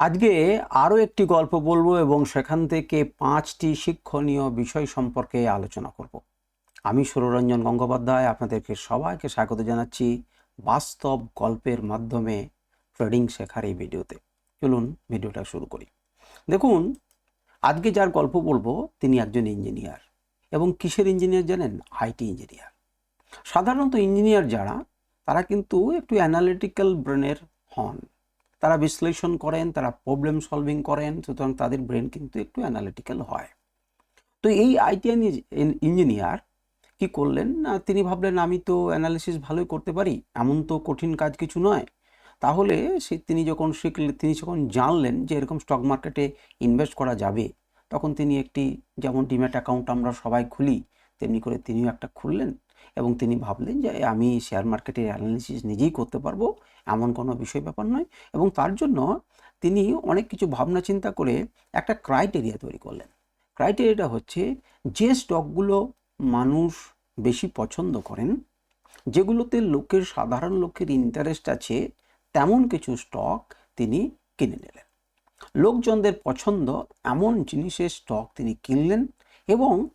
আজকে আরও একটি গল্প বলব এবং সেখান থেকে পাঁচটি শিক্ষণীয় বিষয় সম্পর্কে আলোচনা করব। আমি সুররঞ্জন গঙ্গোপাধ্যায়, আপনাদেরকে সবাইকে স্বাগত জানাচ্ছি বাস্তব গল্পের মাধ্যমে ট্রেডিং শেখার এই ভিডিওতে। চলুন ভিডিওটা শুরু করি। দেখুন, আজকে যার গল্প বলব তিনি একজন ইঞ্জিনিয়ার এবং কিসের ইঞ্জিনিয়ার জানেন? IT engineer. সাধারণত ইঞ্জিনিয়ার যারা, তারা কিন্তু একটু অ্যানালিটিক্যাল ব্রেনের হন। তারা বিশ্লেষণ করেন, তারা প্রবলেম সলভিং করেন, সুতরাং তাদের ব্রেন কিন্তু একটু অ্যানালিটিক্যাল হয়। তো এই আইটি ইঞ্জিনিয়ার কি করলেন? না, তিনি ভাবলেন, আমি তো অ্যানালিসিস ভালোই করতে পারি, এমন তো কঠিন কাজ কিছু নয়। তাহলে সে, তিনি যখন শিখলেন, তিনি যখন জানলেন যে এরকম স্টক মার্কেটে ইনভেস্ট করা যাবে, তখন তিনি একটি, যেমন ডিম্যাট অ্যাকাউন্ট আমরা সবাই খুলি, তেমনি করে তিনিও একটা খুললেন। এবং তিনি ভাবলেন যে আমি শেয়ার মার্কেটের অ্যানালিসিস নিজেই করতে পারব, এমন কোনো বিষয় ব্যাপার নয়। এবং তার জন্য তিনি অনেক কিছু ভাবনা চিন্তা করে একটা ক্রাইটেরিয়া তৈরি করলেন। ক্রাইটেরিয়াটা হচ্ছে যে স্টকগুলো মানুষ বেশি পছন্দ করেন, যেগুলোতে লোকের, সাধারণ লোকের ইন্টারেস্ট আছে, তেমন কিছু স্টক তিনি কিনে নিলেন। লোকজনদের পছন্দ এমন জিনিসের স্টক তিনি কিনলেন এবং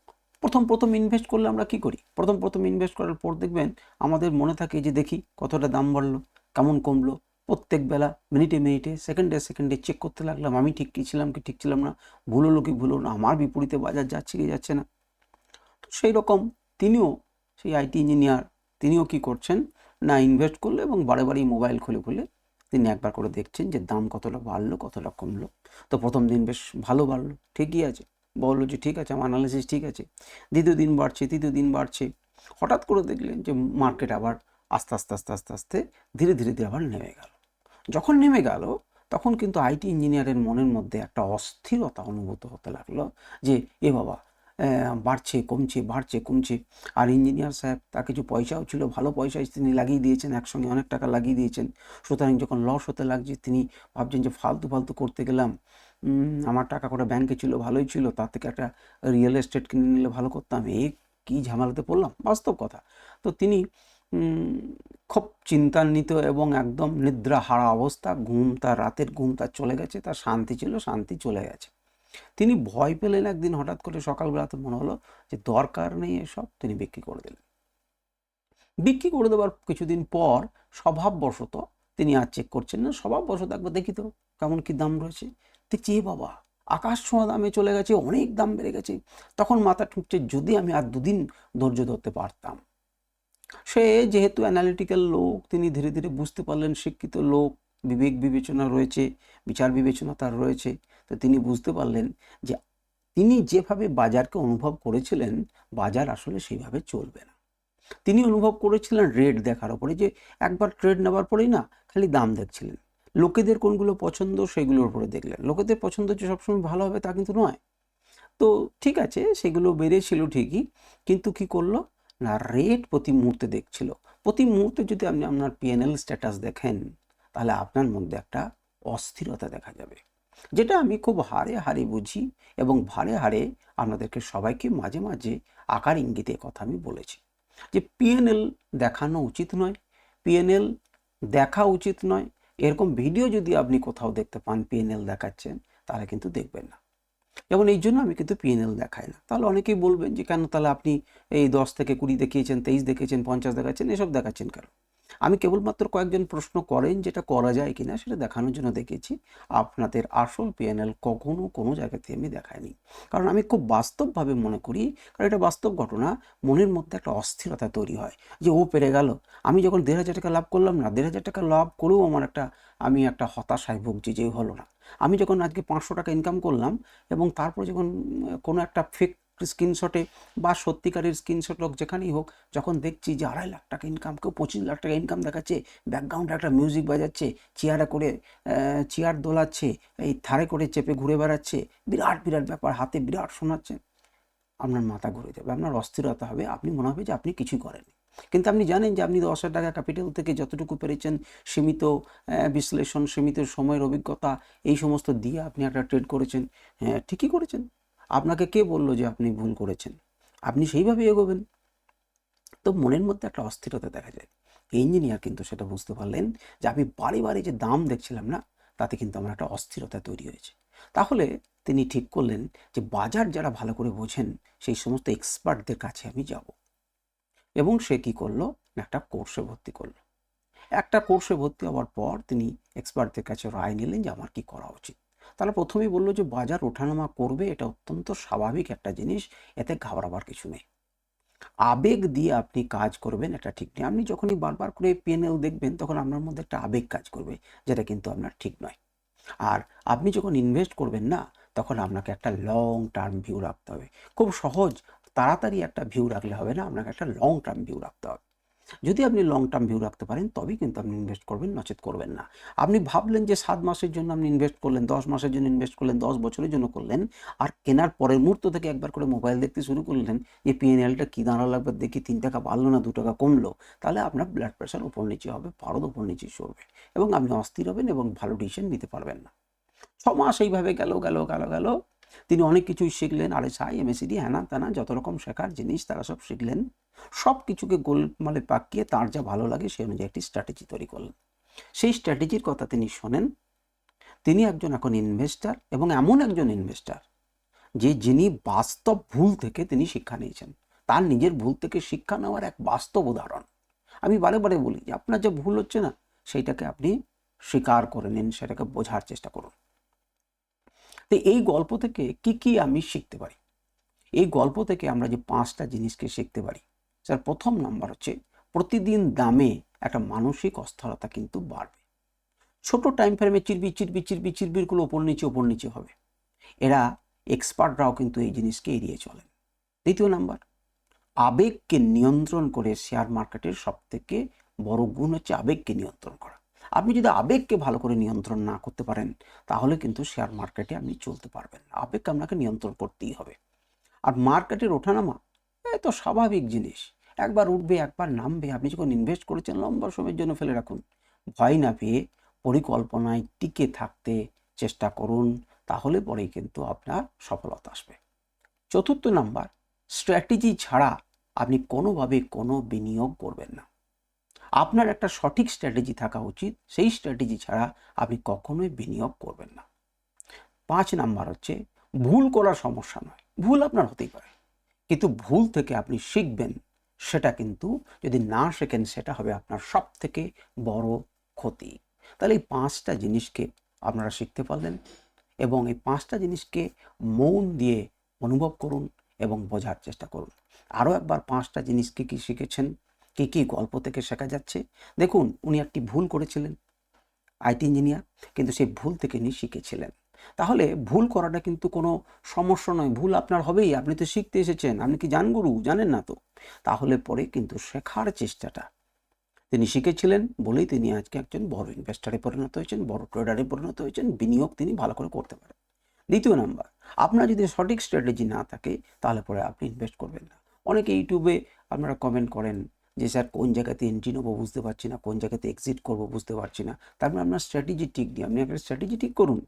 প্রথম প্রথম ইনভেস্ট করলে আমরা কি করি? প্রথম প্রথম ইনভেস্ট করার পর দেখবেন আমাদের মনে থাকে যে দেখি কতটা দাম বাড়লো, কেমন কমলো। প্রত্যেক বেলা মিনিটে মিনিটে সেকেন্ডে সেকেন্ডে চেক করতে লাগলাম, আমি ঠিক কি ছিলাম কি ঠিক ছিলাম না? ভুল হলো কি ভুল না? আমার বিপরীতে বাজার যাচ্ছে কি যাচ্ছে না? তো সেই রকম তিনিও সেই আইটি ইঞ্জিনিয়ার তিনিও কি করছেন? না ইনভেস্ট করলে এবং বারে বারেই মোবাইল খুলে খুলে তিনি একবার করে দেখছেন যে দাম কতটা বাড়লো, কতটা কমলো। তো প্রথম দিন বেশ ভালো বাড়লো, ঠিকই আছে। বলল যে, ঠিক আছে, আমার অ্যানালিসিস ঠিক আছে। দ্বিতীয় দিন বাড়ছে, তৃতীয় দিন বাড়ছে। হঠাৎ করে দেখলেন যে মার্কেট আবার আস্তে আস্তে আস্তে আস্তে আস্তে ধীরে ধীরে ধীরে আবার নেমে গেল। যখন নেমে গেল, তখন কিন্তু আইটি ইঞ্জিনিয়ারের মনের মধ্যে একটা অস্থিরতা অনুভূত হতে লাগল যে, এ বাবা বাড়ছে, কমছে বাড়ছে, কমছে। আর ইঞ্জিনিয়ার সাহেব তার কিছু পয়সাও ছিল, ভালো পয়সা তিনি লাগিয়ে দিয়েছেন, একসঙ্গে অনেক টাকা লাগিয়ে দিয়েছেন। সুতরাং যখন লস হতে লাগছে, তিনি ভাবছেন যে ফালতু ফালতু করতে গেলাম। আমার টাকা করে ব্যাংকে ছিল, ভালোই ছিল, তার থেকে একটা রিয়েল এস্টেট কিনে নিলে ভালো করতাম। এই কী ঝামেলাতে পড়লাম? বাস্তব কথা। তো তিনি খুব চিন্তান্বিত এবং একদম নিদ্রা হারা অবস্থা। ঘুম তার, রাতের ঘুম তার চলে গেছে, তার শান্তি ছিল, শান্তি চলে গেছে। তিনি ভয় পেলেন একদিন, হঠাৎ করে সকালবেলাতে মনে হলো যে দরকার নেই এসব, তিনি বিক্রি করে দিলেন। বিক্রি করে দেওয়ার কিছুদিন পর স্বভাববশত তিনি আর চেক করছেন না, স্বভাববশত একবার দেখি তো কেমন কি দাম রয়েছে। দেখছি, এ বাবা, আকাশ ছোঁয়া দামে চলে গেছে, অনেক দাম বেড়ে গেছে। তখন মাথা ঠুকছে, যদি আমি আর দুদিন ধৈর্য ধরতে পারতাম। সে যেহেতু অ্যানালিটিক্যাল লোক, তিনি ধীরে ধীরে বুঝতে পারলেন, শিক্ষিত লোক, বিবেক বিবেচনা রয়েছে, বিচার বিবেচনা তার রয়েছে। তো তিনি বুঝতে পারলেন যে তিনি যেভাবে বাজারকে অনুভব করেছিলেন, বাজার আসলে সেইভাবে চলবে না। তিনি অনুভব করেছিলেন রেট দেখার ওপরে যে একবার ট্রেড নেওয়ার পরেই না খালি দাম দেখছিলেন। লোকেদের কোনগুলো পছন্দ সেগুলোর উপরে দেখলেন। লোকেদের পছন্দ যে সবসময় ভালো হবে তা কিন্তু নয়। তো ঠিক আছে, সেগুলো বেড়েছিল ঠিকই, কিন্তু কি করল? না রেট প্রতি মুহূর্তে দেখছিল। প্রতি মুহূর্তে যদি আপনি আপনার পিএনএল স্ট্যাটাস দেখেন, তাহলে আপনার মধ্যে একটা অস্থিরতা দেখা যাবে। যেটা আমি খুব হারে হারে বুঝি এবং ভারে হারে আপনাদেরকে সবাইকে মাঝে মাঝে আকার ইঙ্গিতে কথা আমি বলেছি। যে পিএনএল দেখানো উচিত নয় পিএনএল দেখা উচিত নয়, এরকম ভিডিও যদি আপনি কোথাও দেখতে পান পিএনএল দেখাচ্ছেন, তাহলে কিন্তু দেখবেন না। যেমন এই জন্য আমি কিন্তু পিএনএল দেখাই না। তাহলে অনেকেই বলবেন যে কেন তাহলে আপনি এই দশ থেকে কুড়ি দেখিয়েছেন, তেইশ দেখিয়েছেন, পঞ্চাশ দেখাচ্ছেন, এসব দেখাচ্ছেন কেন? আমি কেবলমাত্র কয়েকজন প্রশ্ন করেন যেটা করা যায় কিনা সেটা দেখানোর জন্য দেখেছি। আপনাদের আসল পিএনএল কখনো কোনো জায়গাতে আমি দেখাইনি। কারণ আমি খুব বাস্তবভাবে মনে করি, কারণ এটা বাস্তব ঘটনা, মনের মধ্যে একটা অস্থিরতা তৈরি হয় যে ও পেরে গেল। আমি যখন দেড় হাজার টাকা লাভ করলাম না, দেড় হাজার টাকা লাভ করেও আমার একটা, আমি একটা হতাশায় ভুগছি যে হলো না। আমি যখন আজকে পাঁচশো টাকা ইনকাম করলাম এবং তারপর যখন কোনো একটা ফেক স্ক্রিনশটে বা সত্যিকারের স্ক্রিনশট হোক যেখানেই হোক, যখন দেখছি যে আড়াই লাখ টাকা ইনকাম কেউ পঁচিশ লাখ টাকা ইনকাম দেখাচ্ছে ব্যাকগ্রাউন্ডে একটা মিউজিক বাজাচ্ছে, চেয়ারে করে চেয়ার দোলাচ্ছে, এই থারে করে চেপে ঘুরে বেড়াচ্ছে, বিরাট বিরাট ব্যাপার, হাতে বিরাট শোনাচ্ছেন আপনার মাথা ঘুরে যাবে, আপনার অস্থিরতা হবে, আপনি মনে হবে যে আপনি কিছুই করেননি। কিন্তু আপনি জানেন যে আপনি দশ হাজার টাকা ক্যাপিটাল থেকে যতটুকু পেরেছেন, সীমিত বিশ্লেষণ, সীমিত সময়ের অভিজ্ঞতা, এই সমস্ত দিয়ে আপনি একটা ট্রেড করেছেন। হ্যাঁ ঠিকই করেছেন। আপনাকে কে বলল যে আপনি ভুল করেছেন? আপনি সেইভাবে এগোবেন। তো মনের মধ্যে একটা অস্থিরতা দেখা যায়। ইঞ্জিনিয়ার কিন্তু সেটা বুঝতে পারলেন যে আমি বারে বারে যে দাম দেখছিলাম না, তাতে কিন্তু আমার একটা অস্থিরতা তৈরি হয়েছে। তাহলে তিনি ঠিক করলেন যে বাজার যারা ভালো করে বোঝেন, সেই সমস্ত এক্সপার্টদের কাছে আমি যাব। এবং সে কি করল? একটা কোর্সে ভর্তি করল। একটা কোর্সে ভর্তি হওয়ার পর তিনি এক্সপার্টদের কাছে রায় নিলেন যে আমার কি করা উচিত। তারা প্রথমেই বলল যে বাজার ওঠানামা করবে, এটা অত্যন্ত স্বাভাবিক একটা জিনিস, এতে ঘাবড়াবার কিছু নেই। আবেগ দিয়ে আপনি কাজ করবেন, এটা ঠিক নেই আপনি যখনই বারবার করে পিএনএল দেখবেন, তখন আপনার মধ্যে একটা আবেগ কাজ করবে, যেটা কিন্তু আপনার ঠিক নয়। আর আপনি যখন ইনভেস্ট করবেন না, তখন আপনাকে একটা লং টার্ম ভিউ রাখতে হবে। খুব সহজ, তাড়াতাড়ি একটা ভিউ রাখলে হবে না, আপনাকে একটা লং টার্ম ভিউ রাখতে হবে। যদি আপনি লং টার্ম ভিউ রাখতে পারেন, তবেই কিন্তু আপনি ইনভেস্ট করবেন, নচেত করবেন না। আপনি ভাবলেন যে সাত মাসের জন্য আপনি ইনভেস্ট করলেন, দশ মাসের জন্য ইনভেস্ট করলেন, দশ বছরের জন্য করলেন, আর কেনার পরের মুহূর্ত থেকে একবার করে মোবাইল দেখতে শুরু করলেন, যে পিএনএলটা কী দাঁড়াল একবার দেখি তিন টাকা বাড়লো না, দু টাকা কমলো, তাহলে আপনার ব্লাড প্রেশার উপর নিচে হবে, পারদ উপর নিচে চড়বে এবং আপনি অস্থির হবেন এবং ভালো ডিসিশন নিতে পারবেন না। ছ মাস এইভাবে গেল গেল গেল গেল। তিনি অনেক কিছুই শিখলেন, আর এস আই এমএসিডি হ্যানা ত্যানা যত রকম শেখার জিনিস, তারা সব শিখলেন। সব কিছুকে গোলমালে পাকিয়ে তার যা ভালো লাগে সেই অনুযায়ী একটি স্ট্র্যাটেজি তৈরি করলেন। সেই স্ট্র্যাটেজির কথা তিনি শোনেন। তিনি একজন এখন ইনভেস্টার এবং এমন একজন ইনভেস্টার যে যিনি বাস্তব ভুল থেকে তিনি শিক্ষা নিয়েছেন। তার নিজের ভুল থেকে শিক্ষা নেওয়ার এক বাস্তব উদাহরণ। আমি বারে বারে বলি যে আপনার যে ভুল হচ্ছে না, সেইটাকে আপনি স্বীকার করে নিন, সেটাকে বোঝার চেষ্টা করুন। তো এই গল্প থেকে কি কি আমি শিখতে পারি? এই গল্প থেকে আমরা যে পাঁচটা জিনিসকে শিখতে পারি স্যার, প্রথম নাম্বার হচ্ছে, প্রতিদিন দামে একটা মানসিক অস্থিরতা কিন্তু বাড়বে। ছোট টাইম ফ্রেমে চিরবি চিরবি চিরবি চিরবিরগুলো ওপর নিচে ওপর নিচে হবে। এরা এক্সপার্টরাও কিন্তু এই জিনিসকে এড়িয়ে চলেন। দ্বিতীয় নাম্বার, আবেগকে নিয়ন্ত্রণ করে শেয়ার মার্কেটের সবথেকে বড় গুণ হচ্ছে আবেগকে নিয়ন্ত্রণ করা। আপনি যদি আবেগকে ভালো করে নিয়ন্ত্রণ না করতে পারেন, তাহলে কিন্তু শেয়ার মার্কেটে আপনি চলতে পারবেন আবেগকে আপনাকে নিয়ন্ত্রণ করতেই হবে। আর মার্কেটের ওঠানামা, এ তো স্বাভাবিক জিনিস। একবার উঠবে, একবার নামবে। আপনি যখন ইনভেস্ট করেছেন, লম্বা সময়ের জন্য ফেলে রাখুন। ভয় না পেয়ে পরিকল্পনায় টিকে থাকতে চেষ্টা করুন, তাহলে পরেই কিন্তু আপনার সফলতা আসবে। চতুর্থ নাম্বার স্ট্র্যাটেজি ছাড়া আপনি কোনোভাবে কোনো বিনিয়োগ করবেন না। আপনার একটা সঠিক স্ট্র্যাটেজি থাকা উচিত, সেই স্ট্র্যাটেজি ছাড়া আপনি কখনোই বিনিয়োগ করবেন না। পাঁচ নাম্বার হচ্ছে, ভুল করার সমস্যা নয়। ভুল আপনার হতেই পারে। কিন্তু ভুল থেকে আপনি শিখবেন সেটা কিন্তু যদি না শেখেন, সেটা হবে আপনার সব থেকে বড় ক্ষতি। তাহলে এই পাঁচটা জিনিসকে আপনারা শিখতে পারলেন এবং এই পাঁচটা জিনিসকে মন দিয়ে অনুভব করুন এবং বোঝার চেষ্টা করুন। আরও একবার পাঁচটা জিনিস কী কী শিখেছেন, কী কী গল্প থেকে শেখা যাচ্ছে? দেখুন, উনি একটি ভুল করেছিলেন আইটি ইঞ্জিনিয়ার, কিন্তু সেই ভুল থেকে উনি শিখেছিলেন। তাহলে ভুল করাটা কিন্তু কোনো সমস্যা নয়। ভুল আপনার হবেই। আপনি তো শিখতে এসেছেন। আপনি কি জানগুরু জানেন না তো। তাহলে পরে কিন্তু শেখার চেষ্টাটা। তিনি শিখেছিলেন বলেই তিনি আজকে একজন বড় ইনভেস্টারে পরিণত হয়েছেন, বড় ট্রেডারে পরিণত হয়েছেন। বিনিয়োগ তিনি ভালো করে করতে পারেন। দ্বিতীয় নাম্বার, আপনার যদি সঠিক স্ট্র্যাটেজি না থাকে, তাহলে পরে আপনি ইনভেস্ট করবেন না। অনেকে ইউটিউবে আপনারা কমেন্ট করেন যে, স্যার, কোন জায়গাতে এন্ট্রি নেব বুঝতে পারছি না, কোন জায়গাতে এক্সিট করব বুঝতে পারছি না। তারপরে আপনার স্ট্র্যাটেজি ঠিক নেই। আপনি একটা স্ট্র্যাটেজি ঠিক করুন।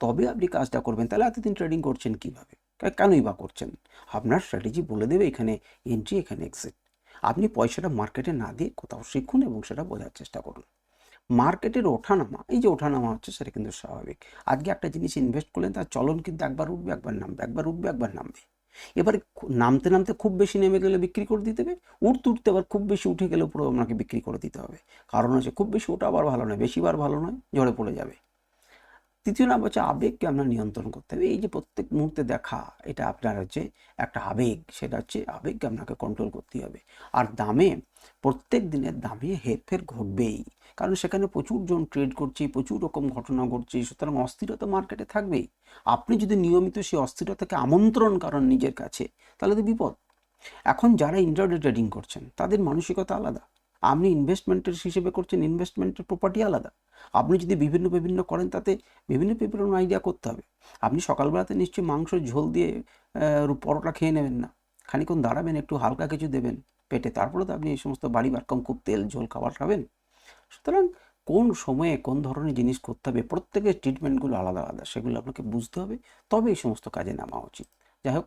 তবে আপনি কাজটা করবেন। তাহলে এতদিন ট্রেডিং করছেন কীভাবে? কেনই বা করছেন? আপনার স্ট্র্যাটেজি বলে দেবে এখানে এন্ট্রি এখানে এক্সিট আপনি পয়সাটা মার্কেটে না দিয়ে কোথাও শিখুন এবং সেটা বোঝার চেষ্টা করুন। মার্কেটের ওঠানামা, এই যে ওঠানামা হচ্ছে সেটা কিন্তু স্বাভাবিক। আজকে একটা জিনিস ইনভেস্ট করলেন, তার চলন কিন্তু একবার উঠবে, একবার নামবে, একবার উঠবে, একবার নামবে। এবারে নামতে নামতে খুব বেশি নেমে গেলে বিক্রি করে দিতে হবে। উঠতে উঠতে আবার খুব বেশি উঠে গেলে পুরো আপনাকে বিক্রি করে দিতে হবে। কারণ হচ্ছে খুব বেশি ওটা আবার ভালো নয় বেশিবার ভালো নয়, ঝরে পড়ে যাবে। তৃতীয় নাম্বার হচ্ছে আবেগকে আপনার নিয়ন্ত্রণ করতে হবে। এই যে প্রত্যেক মুহূর্তে দেখা, এটা আপনার হচ্ছে একটা আবেগ, সেটা হচ্ছে আবেগকে আপনাকে কন্ট্রোল করতে হবে। আর দামে, প্রত্যেক দিনের দামে হেরফের ঘটবেই। কারণ সেখানে প্রচুর জন ট্রেড করছে, প্রচুর রকম ঘটনা ঘটছে, সুতরাং অস্থিরতা মার্কেটে থাকবেই। আপনি যদি নিয়মিত সেই অস্থিরতাকে আমন্ত্রণ করেন নিজের কাছে, তাহলে তো বিপদ। এখন যারা ইন্টারডে ট্রেডিং করছেন, তাদের মানসিকতা আলাদা। আপনি ইনভেস্টমেন্টের হিসেবে করছেন ইনভেস্টমেন্টের প্রপার্টি আলাদা। আপনি যদি বিভিন্ন বিভিন্ন করেন, তাতে বিভিন্ন বিভিন্ন আইডিয়া করতে হবে। আপনি সকালবেলাতে নিশ্চয়ই মাংস, ঝোল দিয়ে পরোটা খেয়ে নেবেন না। খানিক্ষণ দাঁড়াবেন, একটু হালকা কিছু দেবেন পেটে। তারপরে তো আপনি এই সমস্ত বাড়ি বারকম খুব তেল, ঝোল, খাবার খাবেন। সুতরাং কোন সময়ে কোন ধরনের জিনিস করতে হবে, প্রত্যেকের ট্রিটমেন্টগুলো আলাদা আলাদা। সেগুলো আপনাকে বুঝতে হবে। তবে এই সমস্ত কাজে নামা উচিত। যাই হোক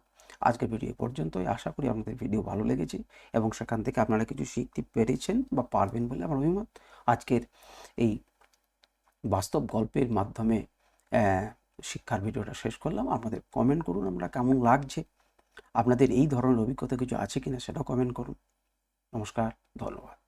আজকের ভিডিও পর্যন্তই। আশা করি আপনাদের ভিডিও ভালো লেগেছে এবং সেখান থেকে আপনারা কিছু শিখতে পেরেছেন বা পারবেন বলে আমার অভিমত। আজকের এই বাস্তব গল্পের মাধ্যমে শিক্ষার ভিডিওটা শেষ করলাম। আপনাদের কমেন্ট করুন আমরা কেমন লাগছে। আপনাদের এই ধরনের অভিজ্ঞতা কিছু আছে কিনা সেটাও কমেন্ট করুন। নমস্কার, ধন্যবাদ।